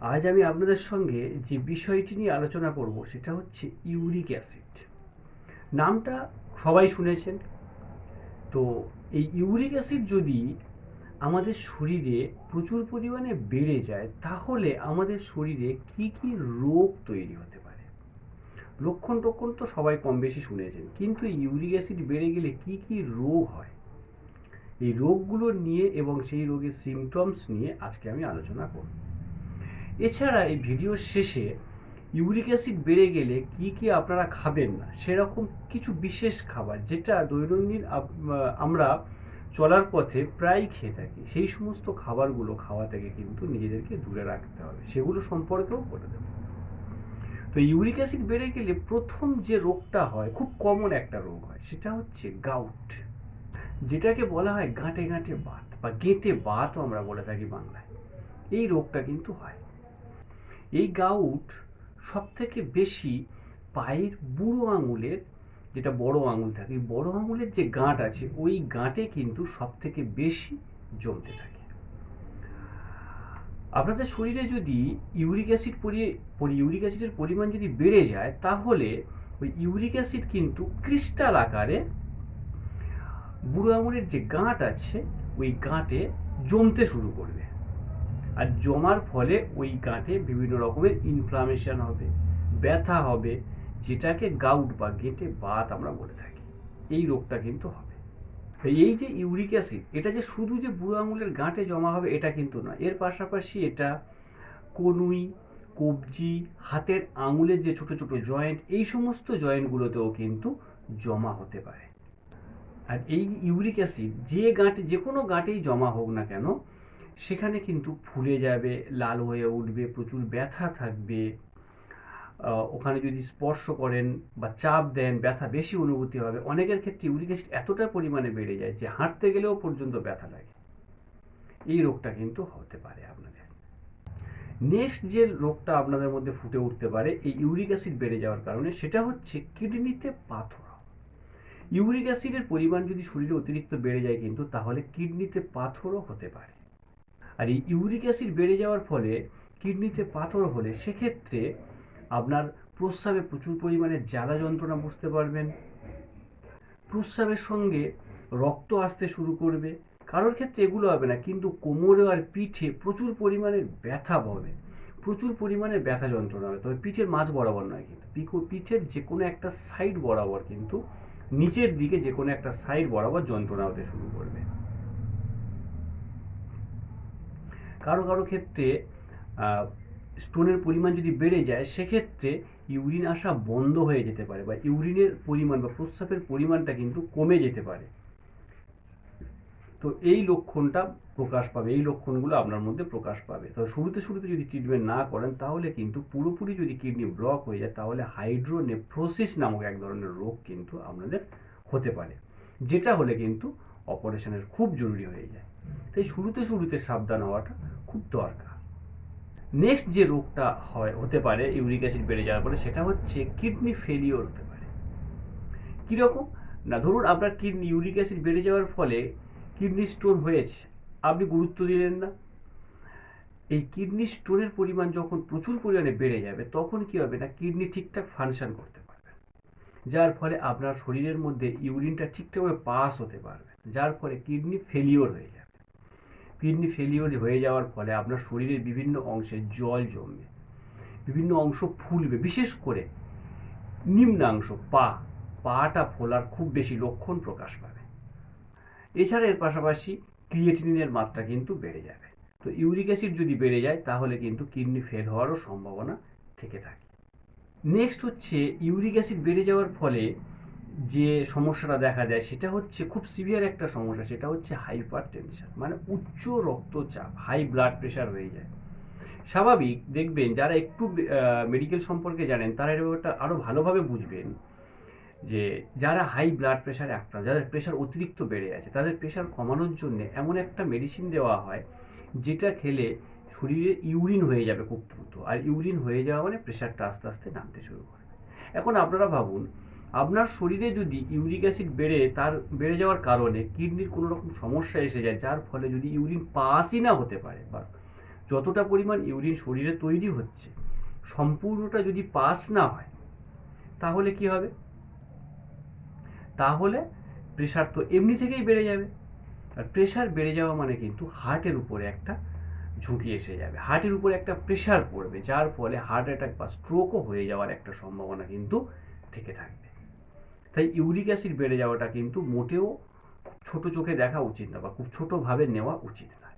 আজ আমি আপনাদের সঙ্গে যে বিষয়টি নিয়ে আলোচনা করব, সেটা হচ্ছে ইউরিক অ্যাসিড। নামটা সবাই শুনেছেন। তো এই ইউরিক অ্যাসিড যদি আমাদের শরীরে প্রচুর পরিমাণে বেড়ে যায়, তাহলে আমাদের শরীরে কি কি রোগ তৈরি হতে পারে? লক্ষণ টক্ষণ তো সবাই কম বেশি শুনেছেন, কিন্তু ইউরিক অ্যাসিড বেড়ে গেলে কি কি রোগ হয়? এই রোগগুলো নিয়ে এবং সেই রোগের সিমটমস নিয়ে আজকে আমি আলোচনা করব। এছাড়া এই ভিডিওর শেষে ইউরিক অ্যাসিড বেড়ে গেলে কি কি আপনারা খাবেন না? সেরকম কিছু বিশেষ খাবার যেটা দৈনন্দিন আমরা চলার পথে প্রায় খেয়ে থাকি। সেই সমস্ত খাবারগুলো খাওয়া থেকে কিন্তু নিজেদেরকে দূরে রাখতে হবে। সেগুলো সম্পর্কেও বলে দেবো। তো ইউরিক অ্যাসিড বেড়ে গেলে প্রথম যে রোগটা হয়, খুব কমন একটা রোগ হয়, সেটা হচ্ছে গাউট যেটাকে বলা হয় গাঁটে গাঁটে বাত বা গেঁটে বাতও আমরা বলে থাকি বাংলায়। এই রোগটা কিন্তু হয়। এই গাউট সব থেকে বেশি পায়ের বুড়ো আঙুলের যেটা বড় আঙুল থাকে, এই বড় আঙুলের যে গাঁট আছে, ওই গাঁটে কিন্তু সব থেকে বেশি জমতে থাকে। আপনাদের শরীরে যদি ইউরিক অ্যাসিড পরি, ইউরিক অ্যাসিডের পরিমাণ যদি বেড়ে যায়, তাহলে ওই ইউরিক অ্যাসিড কিন্তু ক্রিস্টাল আকারে বুড়ো আঙুলের যে গাঁট আছে, ওই গাঁটে জমতে শুরু করবে। আর জমার ফলে ওই গাঁটে বিভিন্ন রকমের ইনফ্লামেশন হবে, ব্যথা হবে, যেটাকে গাউট বা গেঁটে বাত আমরা বলে থাকি। এই রোগটা কিন্তু হবে। এই যে ইউরিক অ্যাসিড এটা যে শুধু যে বুড়ো আঙুলের গাঁটে জমা হবে, এটা কিন্তু নয়। এর পাশাপাশি এটা কনুই, কবজি, হাতের আঙুলের যে ছোট ছোট জয়েন্ট এই সমস্ত জয়েন্টগুলোতেও কিন্তু জমা হতে পারে। আর এই ইউরিক অ্যাসিড যে গাঁটে, যে কোনো গাঁটেই জমা হোক না কেন সেখানে কিন্তু ফুলে যাবে, লাল হয়ে উঠবে, প্রচুর ব্যথা থাকবে। ওখানে যদি স্পর্শ করেন বা চাপ দেন, ব্যথা বেশি অনুভূতি হবে। অনেকের ক্ষেত্রে ইউরিক অ্যাসিড এতটা পরিমাণে বেড়ে যায় যে হাঁটতে গেলেও পর্যন্ত ব্যথা লাগে। এই রোগটা কিন্তু হতে পারে আপনাদের। নেক্সট যে রোগটা আপনাদের মধ্যে ফুটে উঠতে পারে, এই ইউরিক অ্যাসিড বেড়ে যাওয়ার কারণে, সেটা হচ্ছে কিডনিতে পাথর। ইউরিক অ্যাসিডের পরিমাণ যদি শরীরে অতিরিক্ত বেড়ে যায় কিন্তু, তাহলে কিডনিতে পাথরও হতে পারে। আর এই ইউরিক অ্যাসিড বেড়ে যাওয়ার ফলে কিডনিতে পাথর হলে সেক্ষেত্রে আপনার প্রস্রাবে প্রচুর পরিমাণে জ্বালা যন্ত্রণা বুঝতে পারবেন। প্রস্রাবের সঙ্গে রক্ত আসতে শুরু করবে। কারোর ক্ষেত্রে এগুলো হবে না, কিন্তু কোমরে আর পিঠে প্রচুর পরিমাণে ব্যথা হবে। প্রচুর পরিমাণে ব্যথা যন্ত্রণা হবে। তবে পিঠের মাঝ বরাবর নয় কিন্তু, পিকো, পিঠের যে কোনো একটা সাইড বরাবর কিন্তু নিচের দিকে যে কোনো একটা সাইড বরাবর যন্ত্রণা হতে শুরু করবে। কারও কারও ক্ষেত্রে স্টোনের পরিমাণ যদি বেড়ে যায়, সেক্ষেত্রে ইউরিন আসা বন্ধ হয়ে যেতে পারে বা ইউরিনের পরিমাণ বা প্রস্রাবের পরিমাণটা কিন্তু কমে যেতে পারে। তো এই লক্ষণটা প্রকাশ পাবে, এই লক্ষণগুলো আপনার মধ্যে প্রকাশ পাবে। তো শুরুতে শুরুতে যদি ট্রিটমেন্ট না করেন, তাহলে কিন্তু পুরোপুরি যদি কিডনি ব্লক হয়ে যায়, তাহলে হাইড্রোনেফ্রোসিস নামক এক ধরনের রোগ কিন্তু আপনাদের হতে পারে, যেটা হলে কিন্তু অপারেশনের খুব জরুরি হয়ে যায়। তাই শুরুতে শুরুতে সাবধান হওয়াটা খুব দরকার। নেক্সট যে রোগটা হয়, হতে পারে ইউরিক অ্যাসিড বেড়ে যাওয়ার পরে সেটা হচ্ছে কিডনি ফেলিওর হতে পারে। কীরকম? না, ধরুন আপনার কিডনি ইউরিক অ্যাসিড বেড়ে যাওয়ার ফলে কিডনি স্টোন হয়েছে, আপনি গুরুত্ব দিলেন না। এই কিডনি স্টোনের পরিমাণ যখন প্রচুর পরিমাণে বেড়ে যাবে, তখন কি হবে না, কিডনি ঠিকঠাক ফাংশন করতে পারবে। যার ফলে আপনার শরীরের মধ্যে ইউরিনটা ঠিকঠাকভাবে পাস হতে পারবে, যার ফলে কিডনি ফেলিওর হয়ে যাবে। কিডনি ফেলিওর হয়ে যাওয়ার ফলে আপনার শরীরের বিভিন্ন অংশে জল জমবে, বিভিন্ন অংশ ফুলবে, বিশেষ করে নিম্নাংশ পা, পাটা ফোলার খুব বেশি লক্ষণ প্রকাশ পাবে। এছাড়া এর পাশাপাশি ক্রিয়েটিনিনের মাত্রা কিন্তু বেড়ে যাবে। তো ইউরিক অ্যাসিড যদি বেড়ে যায়, তাহলে কিন্তু কিডনি ফেল হওয়ারও সম্ভাবনা থেকে থাকে। নেক্সট হচ্ছে ইউরিক অ্যাসিড বেড়ে যাওয়ার ফলে যে সমস্যাটা দেখা যায় সেটা হচ্ছে খুব সিভিয়ার একটা সমস্যা, সেটা হচ্ছে হাইপার টেনশন মানে উচ্চ রক্তচাপ হাই ব্লাড প্রেশার হয়ে যায়। স্বাভাবিক, দেখবেন যারা একটু মেডিকেল সম্পর্কে জানেন, তারা এই ব্যাপারটা আরও ভালোভাবে বুঝবেন যে যারা হাই ব্লাড প্রেশারে আক্রান্ত যাদের প্রেশার অতিরিক্ত বেড়ে আছে, তাদের প্রেশার কমানোর জন্য এমন একটা মেডিসিন দেওয়া হয়, যেটা খেলে শরীরে ইউরিন হয়ে যাবে খুব দ্রুত। আর ইউরিন হয়ে যাওয়া মানে প্রেশারটা আস্তে আস্তে নামতে শুরু করে। এখন আপনারা ভাবুন আপনার শরীরে যদি ইউরিক অ্যাসিড বেড়ে তার, বেড়ে যাওয়ার কারণে কিডনির কোনো রকম সমস্যা এসে যায়, যার ফলে যদি ইউরিন পাসই না হতে পারে বা যতটা পরিমাণ ইউরিন শরীরে তৈরি হচ্ছে, সম্পূর্ণটা যদি পাস না হয়, তাহলে কি হবে? তাহলে প্রেশার তো এমনি থেকেই বেড়ে যাবে। আর প্রেশার বেড়ে যাওয়া মানে কিন্তু হার্টের উপরে একটা ঝুঁকি এসে যাবে। হার্টের উপরে একটা প্রেশার পড়বে, যার ফলে হার্ট অ্যাটাক বা স্ট্রোকও হয়ে যাওয়ার একটা সম্ভাবনা কিন্তু থেকে থাকবে। তাই ইউরিক অ্যাসিড বেড়ে যাওয়াটা কিন্তু মোটেও ছোট চোখে দেখা উচিত না বা খুব ছোটোভাবে নেওয়া উচিত না।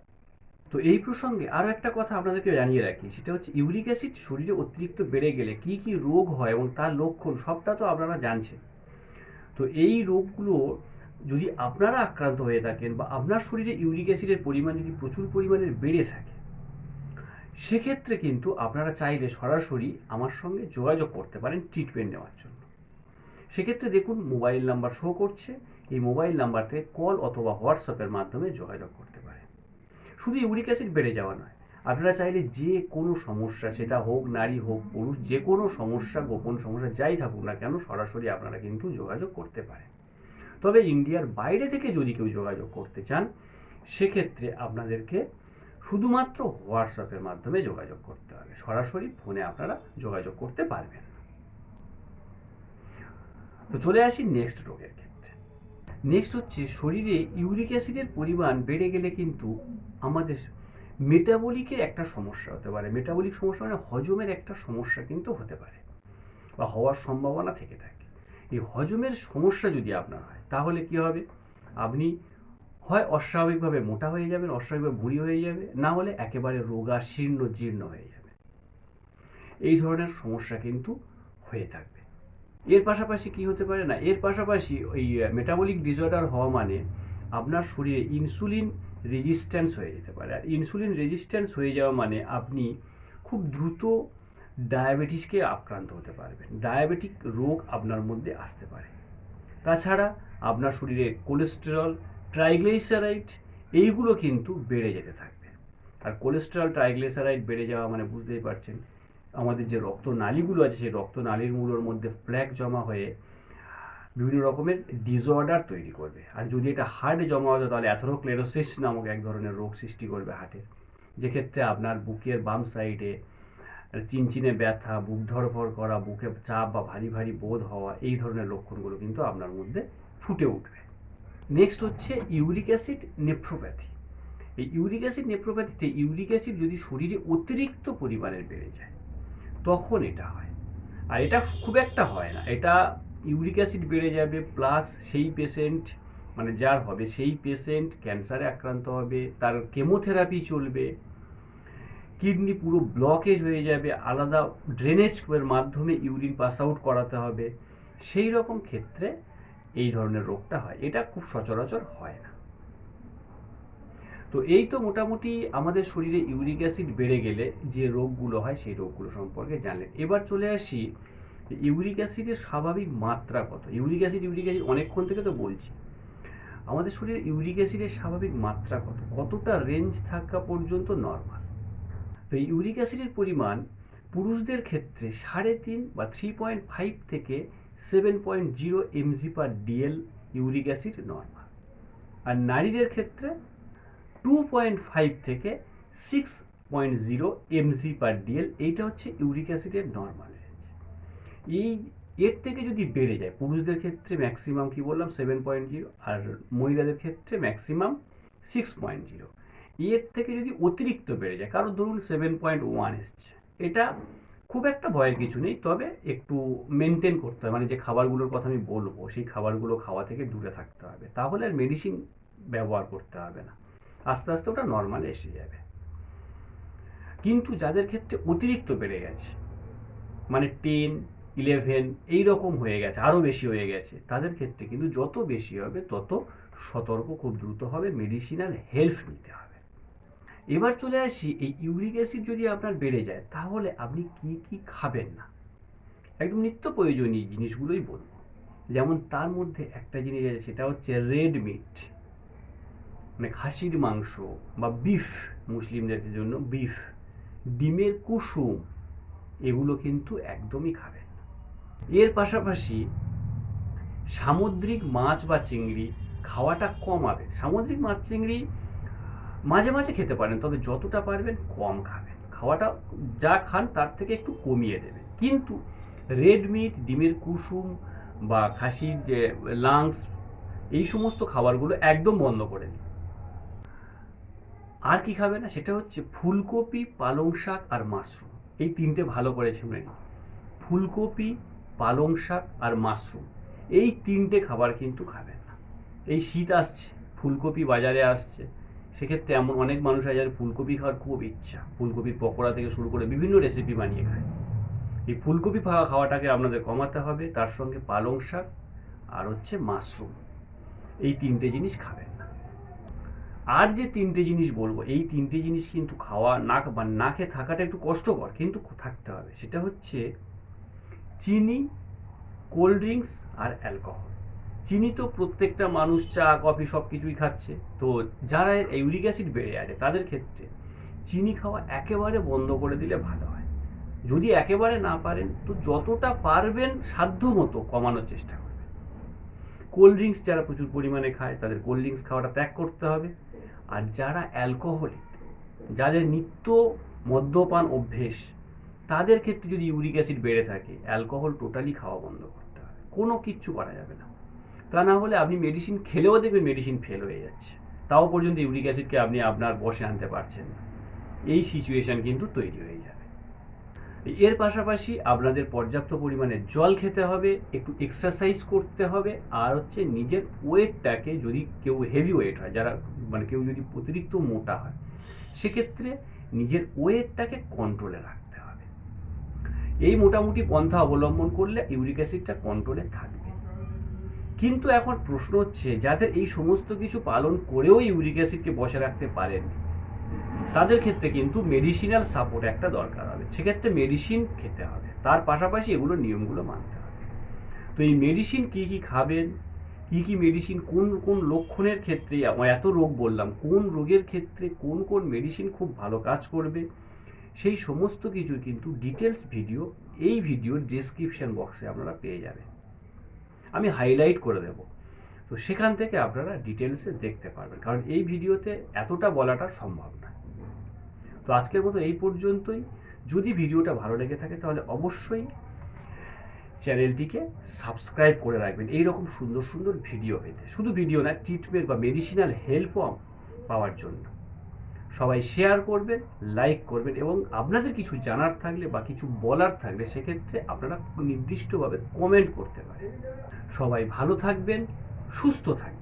তো এই প্রসঙ্গে আরও একটা কথা আপনাদেরকে জানিয়ে রাখি, সেটা হচ্ছে ইউরিক অ্যাসিড শরীরে অতিরিক্ত বেড়ে গেলে কি কি রোগ হয় এবং তার লক্ষণ সবটা তো আপনারা জানছেন। তো এই রোগগুলো যদি আপনারা আক্রান্ত হয়ে থাকেন বা আপনার শরীরে ইউরিক অ্যাসিডের পরিমাণ যদি প্রচুর পরিমাণে বেড়ে থাকে, সেক্ষেত্রে কিন্তু আপনারা চাইলে সরাসরি আমার সঙ্গে যোগাযোগ করতে পারেন ট্রিটমেন্ট নেওয়ার জন্য। সেক্ষেত্রে দেখুন মোবাইল নাম্বার শো করছে। এই মোবাইল নাম্বারতে কল অথবা হোয়াটসঅ্যাপের মাধ্যমে যোগাযোগ করতে পারেন শুধু ইউরিক অ্যাসিড বেড়ে যাওয়া নয়, আপনারা চাইলে যে কোনো সমস্যা, সেটা হোক নারী হোক পুরুষ, যে কোনো সমস্যা, গোপন সমস্যা, যাই থাকুক না কেন, সরাসরি আপনারা কিন্তু যোগাযোগ করতে পারেন। তবে ইন্ডিয়ার বাইরে থেকে যদি কেউ যোগাযোগ করতে চান, সেক্ষেত্রে আপনাদেরকে শুধুমাত্র হোয়াটসঅ্যাপের মাধ্যমে যোগাযোগ করতে হবে। সরাসরি ফোনে আপনারা যোগাযোগ করতে পারবেন। তো চলে আসি নেক্সট রোগের ক্ষেত্রে। নেক্সট হচ্ছে শরীরে ইউরিক অ্যাসিডের পরিমাণ বেড়ে গেলে কিন্তু আমাদের মেটাবলিকের একটা সমস্যা হতে পারে। মেটাবলিক সমস্যা মানে হজমের একটা সমস্যা কিন্তু হতে পারে বা হওয়ার সম্ভাবনা থেকে থাকে। এই হজমের সমস্যা যদি আপনার হয়, তাহলে কি হবে? আপনি হয় অস্বাভাবিকভাবে মোটা হয়ে যাবেন, অস্বাভাবিকভাবে ভুঁড়ি হয়ে যাবে, না হলে একেবারে রোগা, শীর্ণ, জীর্ণ হয়ে যাবে। এই ধরনের সমস্যা কিন্তু হয়ে থাকবে। এর পাশাপাশি কি হতে পারে না? এর পাশাপাশি ওই মেটাবলিক ডিসঅর্ডার হওয়া মানে আপনার শরীরে ইনসুলিন রেজিস্ট্যান্স হয়ে যেতে পারে। আর ইনসুলিন রেজিস্ট্যান্স হয়ে যাওয়া মানে আপনি খুব দ্রুত ডায়াবেটিসকে আক্রান্ত হতে পারবেন। ডায়াবেটিক রোগ আপনার মধ্যে আসতে পারে। তাছাড়া আপনার শরীরে কোলেস্টেরল ট্রাইগ্লিসারাইড এইগুলো কিন্তু বেড়ে যেতে থাকবে। আর কোলেস্টেরল ট্রাইগ্লিসারাইড বেড়ে যাওয়া মানে বুঝতেই পারছেন আমাদের যে রক্ত নালীগুলো আছে, সেই রক্ত নালীগুলোর মধ্যে প্ল্যাক জমা হয়ে বিভিন্ন রকমের ডিসঅর্ডার তৈরি করবে। আর যদি এটা হার্টে জমা হতো, তাহলে অ্যাথোরোক্লেরোসিস নামক এক ধরনের রোগ সৃষ্টি করবে হার্টের যেক্ষেত্রে আপনার বুকের বাম সাইডে চিনচিনে ব্যথা, বুক ধরফর করা, বুকে চাপ বা ভারী ভারী বোধ হওয়া, এই ধরনের লক্ষণগুলো কিন্তু আপনার মধ্যে ফুটে উঠবে। নেক্সট হচ্ছে ইউরিক অ্যাসিড নেফ্রোপ্যাথি এই ইউরিক অ্যাসিড নেফ্রোপ্যাথিতে ইউরিক অ্যাসিড যদি শরীরে অতিরিক্ত পরিমাণের বেড়ে যায় তখন এটা হয়। আর এটা খুব একটা হয় না। এটা ইউরিক অ্যাসিড বেড়ে যাবে, প্লাস সেই পেশেন্ট মানে যার হবে, সেই পেশেন্ট ক্যান্সারে আক্রান্ত হবে, তার কেমোথেরাপি চলবে, কিডনি পুরো ব্লকেজ হয়ে যাবে, আলাদা ড্রেনেজের মাধ্যমে ইউরিন পাস আউট করাতে হবে। সেই রকম ক্ষেত্রে এই ধরনের রোগটা হয়। এটা খুব সচরাচর হয় না। তো এই তো মোটামুটি আমাদের শরীরে ইউরিক অ্যাসিড বেড়ে গেলে যে রোগগুলো হয় সেই রোগগুলো সম্পর্কে জানলেন। এবার চলে আসি ইউরিক অ্যাসিডের স্বাভাবিক মাত্রা কত? ইউরিক অ্যাসিড ইউরিক অ্যাসিড অনেকক্ষণ থেকে তো বলছি। আমাদের শরীরে ইউরিক অ্যাসিডের স্বাভাবিক মাত্রা কত? কতটা রেঞ্জ থাকা পর্যন্ত নর্মাল তো এই ইউরিক অ্যাসিডের পরিমাণ পুরুষদের ক্ষেত্রে সাড়ে তিন বা থ্রি পয়েন্ট ফাইভ থেকে seven point zero MG per DL uric acid normal আর নারীদের ক্ষেত্রে টু পয়েন্ট ফাইভ থেকে six point zero MG per DL এইটা হচ্ছে ইউরিক অ্যাসিডের নর্মাল রেঞ্জ এই এর থেকে যদি বেড়ে যায়, পুরুষদের ক্ষেত্রে ম্যাক্সিমাম কি বললাম? সেভেন পয়েন্ট জিরো আর মহিলাদের ক্ষেত্রে ম্যাক্সিমাম সিক্স পয়েন্ট জিরো এর থেকে যদি অতিরিক্ত বেড়ে যায় কারও ধরুন সেভেন পয়েন্ট ওয়ান এসছে, এটা খুব একটা ভয়ের কিছু নেই, তবে একটু মেনটেন করতে হবে মানে যে খাবারগুলোর কথা আমি বলব, সেই খাবারগুলো খাওয়া থেকে দূরে থাকতে হবে। তাহলে আর মেডিসিন ব্যবহার করতে হবে না। আস্তে আস্তে ওটা নর্মাল এসে যাবে। কিন্তু যাদের ক্ষেত্রে অতিরিক্ত বেড়ে গেছে মানে টেন ইলেভেন এই রকম হয়ে গেছে আরও বেশি হয়ে গেছে, তাদের ক্ষেত্রে কিন্তু যত বেশি হবে, তত সতর্ক খুব দ্রুত হবে মেডিসিনাল হেল্প নিতে হবে। এবার চলে আসি, এই ইউরিক অ্যাসিড যদি আপনার বেড়ে যায়, তাহলে আপনি কি কি খাবেন না? একদম নিত্য প্রয়োজনীয় জিনিসগুলোই বলব। যেমন তার মধ্যে একটা জিনিস আছে, সেটা হচ্ছে রেড মিট মানে খাসির মাংস বা বিফ মুসলিমদের জন্য বিফ ডিমের কুসুম, এগুলো কিন্তু একদমই খাবেন এর পাশাপাশি সামুদ্রিক মাছ বা চিংড়ি খাওয়াটা কমাবে সামুদ্রিক মাছ, চিংড়ি মাঝে মাঝে খেতে পারেন, তবে যতটা পারবেন কম খাবেন। খাওয়াটা যা খান তার থেকে একটু কমিয়ে দেবেন। কিন্তু রেড মিট ডিমের কুসুম বা খাসির যে লাংস এই সমস্ত খাবারগুলো একদম বন্ধ করে দিন। আর কি খাবে না? সেটা হচ্ছে ফুলকপি, পালং শাক আর মাশরুম। এই তিনটে ভালো করে নিন। ফুলকপি, পালং শাক আর মাশরুম। এই তিনটে খাবার কিন্তু খাবে না। এই শীত আসছে, ফুলকপি বাজারে আসছে। সেক্ষেত্রে এমন অনেক মানুষ আছে যাদের ফুলকপি খাওয়ার খুব ইচ্ছা। ফুলকপির পকোড়া থেকে শুরু করে বিভিন্ন রেসিপি বানিয়ে খায়। এই ফুলকপি খাওয়া খাওয়াটাকে আপনাদের কমাতে হবে। তার সঙ্গে পালং শাক আর হচ্ছে মাশরুম। এই তিনটে জিনিস খাবেন। আর যে তিনটে জিনিস বলব, এই তিনটে জিনিস কিন্তু খাওয়া, না বা না খেয়ে থাকাটা একটু কষ্টকর, কিন্তু থাকতে হবে। সেটা হচ্ছে চিনি, কোল্ড ড্রিঙ্কস আর অ্যালকোহল। চিনি তো প্রত্যেকটা মানুষ চা, কফি সব কিছুই খাচ্ছে। তো যারা ইউরিক অ্যাসিড বেড়ে আছে তাদের ক্ষেত্রে চিনি খাওয়া একেবারে বন্ধ করে দিলে ভালো হয়। যদি একেবারে না পারেন, তো যতটা পারবেন সাধ্য মতো কমানোর চেষ্টা করবেন। কোল্ড ড্রিঙ্কস যারা প্রচুর পরিমাণে খায়, তাদের কোল্ড ড্রিঙ্কস খাওয়াটা ত্যাগ করতে হবে। আর যারা অ্যালকোহলিক যাদের নিত্য মদ্যপান অভ্যেস, তাদের ক্ষেত্রে যদি ইউরিক অ্যাসিড বেড়ে থাকে অ্যালকোহল টোটালি খাওয়া বন্ধ করতে হবে কোনো কিচ্ছু করা যাবে না। তা না হলে আপনি মেডিসিন খেলেও দেখবেন মেডিসিন ফেল হয়ে যাচ্ছে। তাও পর্যন্ত ইউরিক অ্যাসিডকে আপনি আপনার বসে আনতে পারছেন না। এই সিচুয়েশান কিন্তু তৈরি হয়ে যাবে এর পাশাপাশি আপনাদের পর্যাপ্ত পরিমাণে জল খেতে হবে, একটু এক্সারসাইজ করতে হবে, আর হচ্ছে নিজের ওয়েটটাকে যদি কেউ হেভি ওয়েট হয়, যারা মানে কেউ যদি অতিরিক্ত মোটা হয়, সেক্ষেত্রে নিজের ওয়েটটাকে কন্ট্রোলে রাখতে হবে। এই মোটামুটি পন্থা অবলম্বন করলে ইউরিক অ্যাসিডটা কন্ট্রোলে থাকবে। কিন্তু এখন প্রশ্ন হচ্ছে, যাদের এই সমস্ত কিছু পালন করেও ইউরিক অ্যাসিডকে বসে রাখতে পারেন তাদের ক্ষেত্রে কিন্তু মেডিসিনাল সাপোর্ট একটা দরকার হবে। সেক্ষেত্রে মেডিসিন খেতে হবে। তার পাশাপাশি এগুলো নিয়মগুলো মানতে হবে। তো এই মেডিসিন কি কি খাবেন? কি কি মেডিসিন কোন কোন লক্ষণের ক্ষেত্রে? এত রোগ বললাম, কোন রোগের ক্ষেত্রে কোন কোন মেডিসিন খুব ভালো কাজ করবে? সেই সমস্ত কিছু কিন্তু ডিটেলস ভিডিও এই ভিডিওর ডিসক্রিপশন বক্সে আপনারা পেয়ে যাবেন। আমি হাইলাইট করে দেব। তো সেখান থেকে আপনারা ডিটেলসে দেখতে পারবেন। কারণ এই ভিডিওতে এতটা বলাটা সম্ভব না। তো আজকের মতো এই পর্যন্তই। যদি ভিডিওটা ভালো লেগে থাকে তাহলে অবশ্যই চ্যানেলটিকে সাবস্ক্রাইব করে রাখবেন। এই রকম সুন্দর সুন্দর ভিডিও পেতে। শুধু ভিডিও না ট্রিটমেন্ট বা মেডিসিনাল হেল্পও পাওয়ার জন্য। সবাই শেয়ার করবেন লাইক করবেন এবং আপনাদের কিছু জানার থাকলে বা কিছু বলার থাকলে সেক্ষেত্রে আপনারা নির্দিষ্টভাবে কমেন্ট করতে পারেন। সবাই ভালো থাকবেন, সুস্থ থাকবেন।